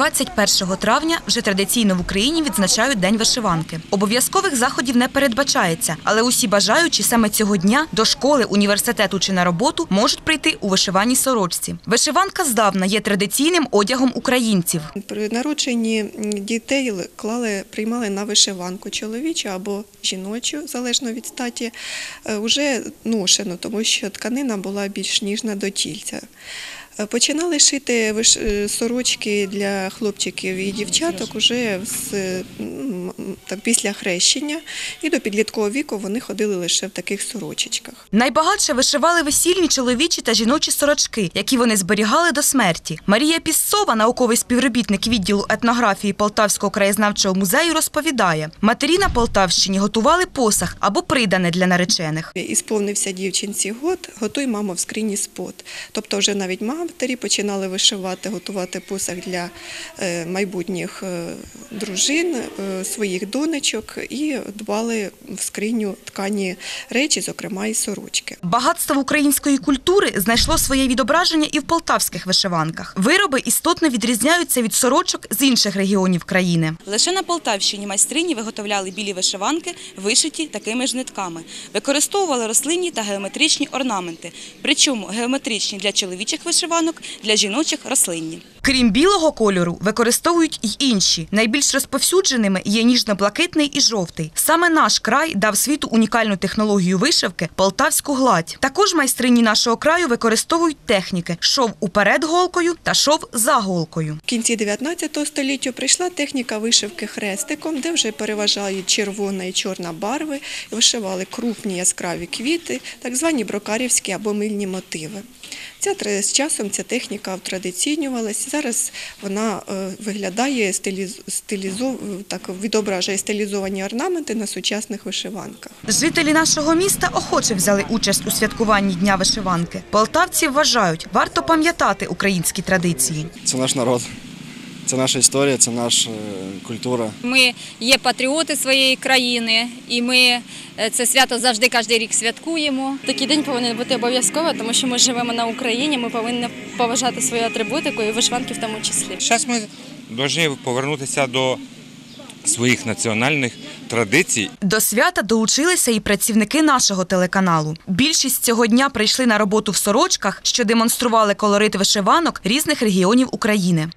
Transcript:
21 травня вже традиційно в Україні відзначають День вишиванки. Обов'язкових заходів не передбачається, але усі бажаючі саме цього дня до школи, університету чи на роботу можуть прийти у вишиваній сорочці. Вишиванка здавна є традиційним одягом українців. При народженні дітей клали, приймали на вишиванку чоловічу або жіночу, залежно від статі, е, уже ношену, тому що тканина була більш ніжна до тільця. Е, Починали шити е, сорочки для хлопчиків і дівчаток уже з, м, так, після хрещення, і до підліткового віку вони ходили лише в таких сорочечках. Найбагатше вишивали весільні чоловічі та жіночі сорочки, які вони зберігали до смерті. Марія Піссова, науковий співробітник відділу етнографії Полтавського краєзнавчого музею, розповідає: матері на Полтавщині готували посах або придане для наречених. І сповнився дівчинці год, готуй, мамо, в скрині спот. Тобто вже навіть матері починали вишивати, готувати посаг для майбутніх дружин, своїх донечок і дбали в скриню ткані речі, зокрема і сорочки. Багатство української культури знайшло своє відображення і в полтавських вишиванках. Вироби істотно відрізняються від сорочок з інших регіонів країни. Лише на Полтавщині майстрині виготовляли білі вишиванки, вишиті такими ж нитками. Використовували рослинні та геометричні орнаменти, причому геометричні для чоловічих вишиванок, для жіночих рослинні. Крім білого кольору, використовують й інші. Найбільш розповсюдженими є ніжно-блакитний і жовтий. Саме наш край дав світу унікальну технологію вишивки полтавську гладь. Також майстрині нашого краю використовують техніки: шов уперед голкою та шов за голкою. В кінці 19 століття прийшла техніка вишивки хрестиком, де вже переважають червона і чорна барви, вишивали крупні яскраві квіти, так звані брокарівські або мильні мотиви. Ця з часом ця техніка втрадиційнювалася. Зараз вона е, виглядає стилізов, так відображує стилізовані орнаменти на сучасних вишиванках. Жителі нашого міста охоче взяли участь у святкуванні Дня вишиванки. Полтавці вважають, варто пам'ятати українські традиції. Це наш народ, це наша історія, це наша е, культура. Ми є патріоти своєї країни, і ми е, це свято завжди кожен рік святкуємо. Такий день повинен бути обов'язково, тому що ми живемо на Україні. Ми повинні поважати свою атрибутику і вишиванки в тому числі. Зараз ми повинні повернутися до своїх національних традицій До свята долучилися і працівники нашого телеканалу. Більшість цього дня прийшли на роботу в сорочках, що демонстрували колорит вишиванок різних регіонів України.